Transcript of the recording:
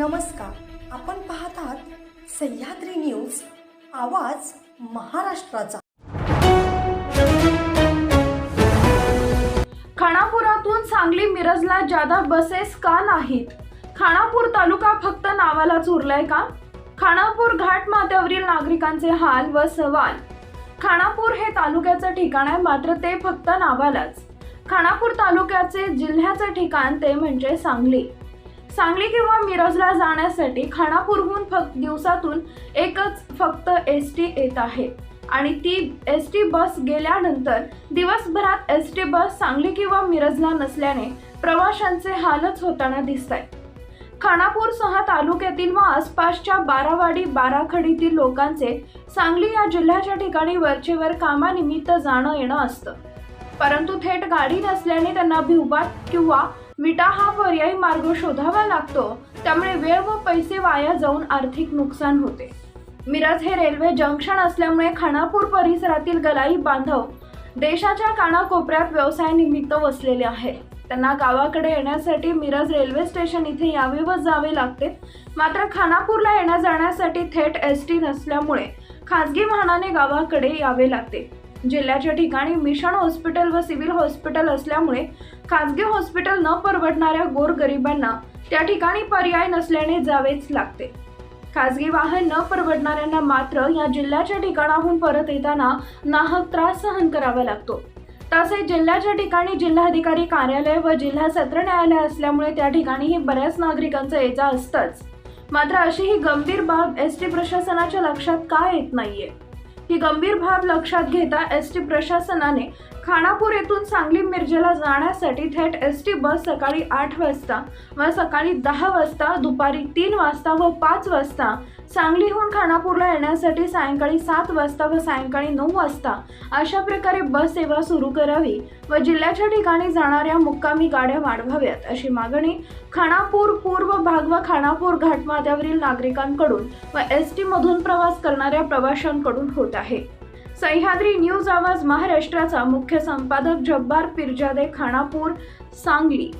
नमस्कार. आपण पाहत आहात सह्याद्री न्यूज आवाज महाराष्ट्राचा. खानापुरातून सांगली मिरजला जादा बसेस का नाहीत? खानापूर तालुका फक्त नावालाच उरलाय का? खानापूर घाट माथ्यावरील नागरिकांचे हाल व सवाल. खानापूर हे तालुक्याचं ठिकाण आहे मात्र ते फक्त नावालाच. खानापूर तालुक्याचे जिल्ह्याचे ठिकाण ते म्हणजे सांगली. सांगली किंवा मिरजला जाण्यासाठी खानापूरहून फक्त दिवसातून एकच फक्त एस टी येत आहे. आणि ती एस टी बस गेल्यानंतर दिवसभरात एस टी बस सांगली किंवा मिरजला नसल्याने प्रवाशांचे हालच होताना दिसत आहेत खानापूरसह तालुक्यातील व आसपासच्या बारावाडी बाराखडीतील लोकांचे सांगली या जिल्ह्याच्या ठिकाणी वरचेवर कामानिमित्त जाणं येणं असतं. परंतु थेट गाडी नसल्याने त्यांना भिवबाट किंवा विटा हा पर्यायी मार्ग शोधावा लागतो. त्यामुळे वेळ व पैसे वाया जाऊन आर्थिक नुकसान होते. मिरज हे रेल्वे जंक्शन असल्यामुळे खानापूर परिसरातील गलाई बांधव देशाच्या कानाकोपऱ्यात व्यवसायानिमित्त वसलेले आहे त्यांना गावाकडे येण्यासाठी मिरज रेल्वे स्टेशन इथे यावे व जावे लागते. मात्र खानापूरला येण्या जाण्यासाठी थेट एस टी नसल्यामुळे खाजगी वाहनाने गावाकडे यावे लागते. जिल्ह्याच्या ठिकाणी मिशन हॉस्पिटल व सिव्हिल हॉस्पिटल असल्यामुळे खाजगी हॉस्पिटल न परवडणाऱ्या गोरगरिबांना त्या ठिकाणी पर्याय नसल्याने जावेच लागते. खाजगी वाहन न परवडणाऱ्यांना मात्र या जिल्ह्याच्या ठिकाणाहून परत येताना नाहक त्रास सहन करावा लागतो. तसेच जिल्ह्याच्या ठिकाणी जिल्हाधिकारी कार्यालय व जिल्हा सत्र न्यायालय असल्यामुळे त्या ठिकाणीही बऱ्याच नागरिकांचं ये जा असतंच. मात्र अशी ही गंभीर बाब एस टी प्रशासनाच्या लक्षात का येत नाहीये? ही गंभीर बाब लक्षात घेता एस टी प्रशासनाने खानापूर येथून सांगली मिरजेला जाण्यासाठी थेट एस टी बस सकाळी आठ वाजता व सकाळी दहा वाजता दुपारी तीन वाजता व पाच वाजता सांगलीहून खानापूरला येण्यासाठी सायंकाळी सात वाजता व सायंकाळी नऊ वाजता अशा प्रकारे बस सेवा सुरू करावी व जिल्ह्याच्या ठिकाणी जाणाऱ्या मुक्कामी गाड्या वाढवाव्यात अशी मागणी खानापूर पूर्व भाग व खानापूर घाटमाथ्यावरील नागरिकांकडून व एस टीमधून प्रवास करणाऱ्या प्रवाशांकडून होत आहे. सह्याद्री न्यूज आवाज महाराष्ट्राचा मुख्य संपादक जब्बार पिरजादे खानापूर सांगली.